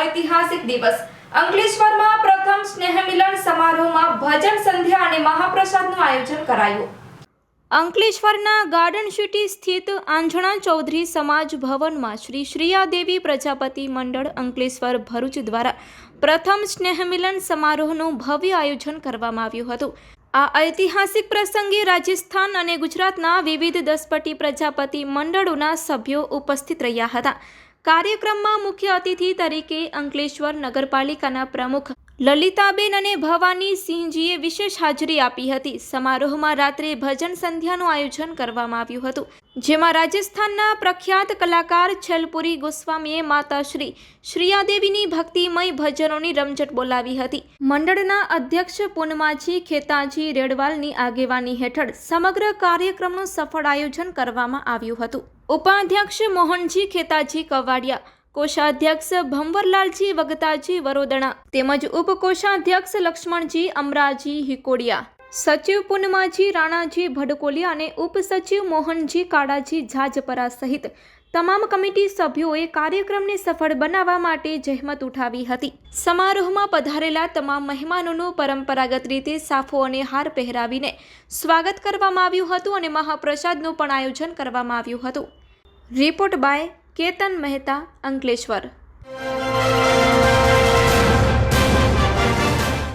ઐતિહાસિક દિવસ. અંકલેશ્વરમાં પ્રથમ સ્નેહ મિલન સમારોહમાં ભજન સંધ્યા અને મહાપ્રસાદનું આયોજન કરાયું. અંકલેશ્વરના ગાર્ડન સિટી સ્થિત આંજણા ચૌધરી સમાજ ભવનમાં શ્રી શ્રીયાદેવી પ્રજાપતિ મંડળ અંકલેશ્વર ભરૂચ દ્વારા પ્રથમ સ્નેહમિલન સમારોહનું ભવ્ય આયોજન કરવામાં આવ્યું હતું. આ ઐતિહાસિક પ્રસંગે રાજસ્થાન અને ગુજરાતના વિવિધ દસપટી પ્રજાપતિ મંડળોના સભ્યો ઉપસ્થિત રહ્યા હતા. કાર્યક્રમમાં મુખ્ય અતિથિ તરીકે અંકલેશ્વર નગરપાલિકાના પ્રમુખ લલિતાબેન અને ભવાની સિંહજીએ વિશેષ હાજરી આપી હતી. સમારોહમાં રાત્રે ભજન સંધ્યાનું આયોજન કરવામાં આવ્યું હતું, જેમાં રાજસ્થાનના પ્રખ્યાત કલાકાર છલપુરી ગોસ્વામીએ માતા શ્રી શ્રીયાદેવીની ભક્તિમય ભજનોની રમઝટ બોલાવી હતી. મંડળના અધ્યક્ષ પૂનમાજી ખેતાજી રેડવાલની આગેવાની હેઠળ સમગ્ર કાર્યક્રમનું સફળ આયોજન કરવામાં આવ્યું હતું. ઉપાધ્યક્ષ મોહનજી ખેતાજી કવાડિયા કોષાધ્યક્ષ ભંવરલાલજી વગતાજી વરોદણા તેમજ ઉપકોષાધ્યક્ષ લક્ષ્મણજી અમરાજી હિકોડિયા, સચિવ પૂનમાજી રાણાજી ભડકોલિયા અને ઉપસચિવ મોહનજી કાળાજી ઝાજપરા સહિત તમામ કમિટી સભ્યોએ કાર્યક્રમને સફળ બનાવવા માટે જહેમત ઉઠાવી હતી. સમારોહમાં પધારેલા તમામ મહેમાનોનું પરંપરાગત રીતે સાફો અને હાર પહેરાવીને સ્વાગત કરવામાં આવ્યું હતું અને મહાપ્રસાદનું પણ આયોજન કરવામાં આવ્યું હતું. Report by Ketan Mehta Ankleshwar.